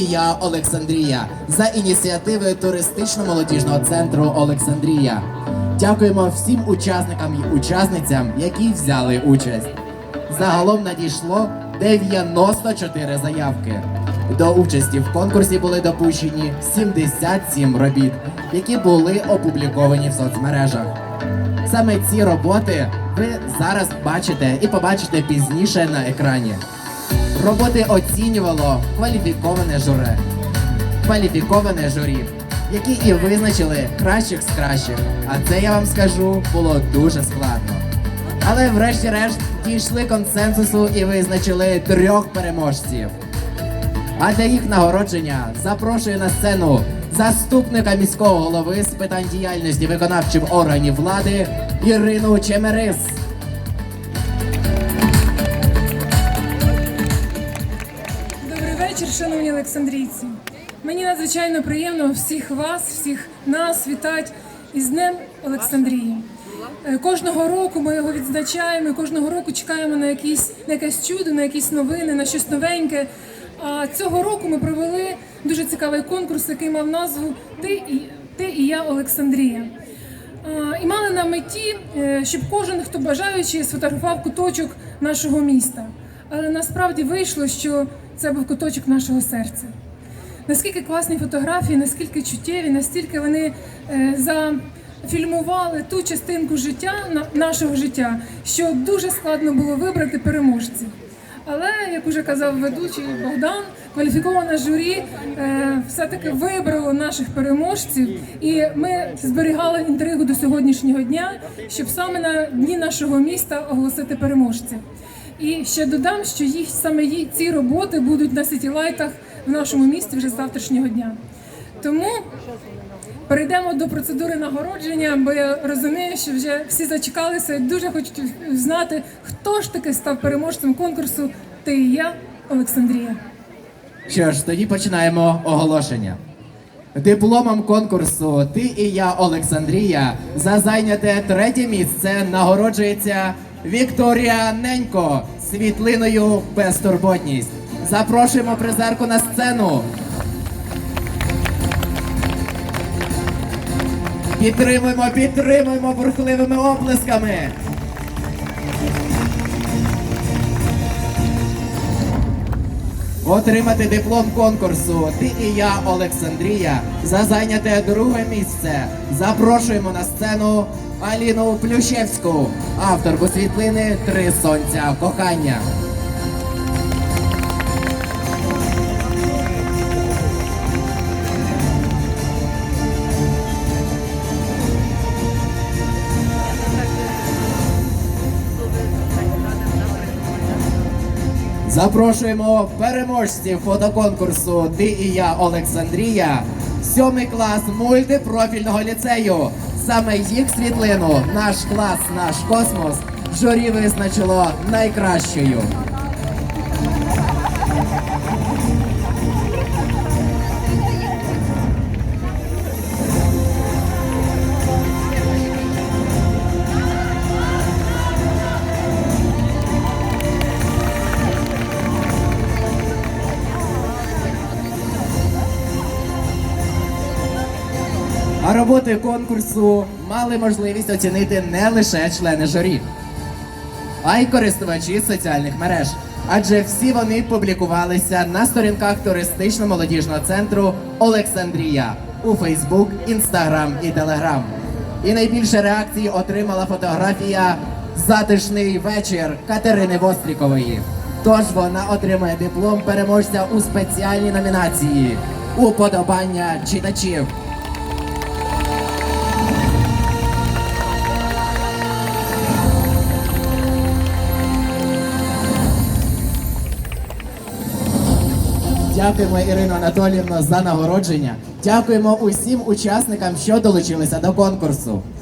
Я Олександрія за ініціативи туристично-молодіжного центру Олександрія. Дякуємо всім учасникам і учасницям, які взяли участь. Загалом надійшло 94 заявки. До участі в конкурсі були допущені 77 робіт, які були опубліковані в соцмережах. Саме ці роботи ви зараз бачите і побачите пізніше на екрані. Роботи оцінювало кваліфіковане журе. Кваліфіковане журі, які і визначили кращих з кращих. А це я вам скажу було дуже складно. Але врешті-решт дійшли консенсусу і визначили трьох переможців. А для їх нагородження запрошую на сцену заступника міського голови з питань діяльності виконавчих органів влади Ірину Чемерис. Шановні Олександрійці. Мені надзвичайно приємно всіх вас, всіх нас вітати із Днем Олександрії. Е, Кожного року ми його відзначаємо, кожного року чекаємо на якісь на якесь чудо, на якісь новини, на щось новеньке. А цього року ми провели дуже цікавий конкурс, який мав назву Ти і ти і я Олександрія. І мали на меті, е, щоб кожен, хто бажаючи, сфотографував куточок нашого міста. Але насправді вийшло, що це був куточок нашого серця. Наскільки класні фотографії, наскільки чуттєві, настільки вони е, зафільмували ту частинку життя на- нашого життя, що дуже складно було вибрати переможців. Але, як уже казав ведучий Богдан, кваліфіковане журі е, все-таки вибрало наших переможців, і ми зберігали інтригу до сьогоднішнього дня, щоб саме на дні нашого міста оголосити переможців. І ще додам, що їх саме ці роботи будуть на сітілайтах в нашому місті вже з завтрашнього дня. Тому перейдемо до процедури нагородження, бо я розумію, що вже всі зачекалися і дуже хочуть знати, хто ж таки став переможцем конкурсу Ти і я, Олександрія. Що ж, тоді починаємо оголошення. Дипломом конкурсу Ти і я Олександрія за зайняте третє місце нагороджується Вікторія Ненько світлиною безтурботність. Запрошуємо призерку на сцену. Підтримуємо, підтримуємо бурхливими оплесками. Отримати диплом конкурсу Ти і я Олександрія за зайняте друге місце. Запрошуємо на сцену Аліну Плющевську, авторку світлини Три сонця кохання. Запрошуємо переможців фотоконкурсу Ти і я Олександрія, сьомий клас мультипрофільного ліцею. Саме їх світлину, наш клас, наш космос, журі визначило найкращою. А роботи конкурсу мали можливість оцінити не лише члени журі, а й користувачі соціальних мереж. Адже всі вони публікувалися на сторінках туристично-молодіжного центру Олександрія у Фейсбук, Інстаграм і Телеграм. І найбільше реакцій отримала фотографія Затишний вечір Катерини Вострікової. Тож вона отримає диплом переможця у спеціальній номінації Уподобання читачів. Дякуємо Ірино Анатоліївно за нагородження. Дякуємо усім учасникам, що долучилися до конкурсу.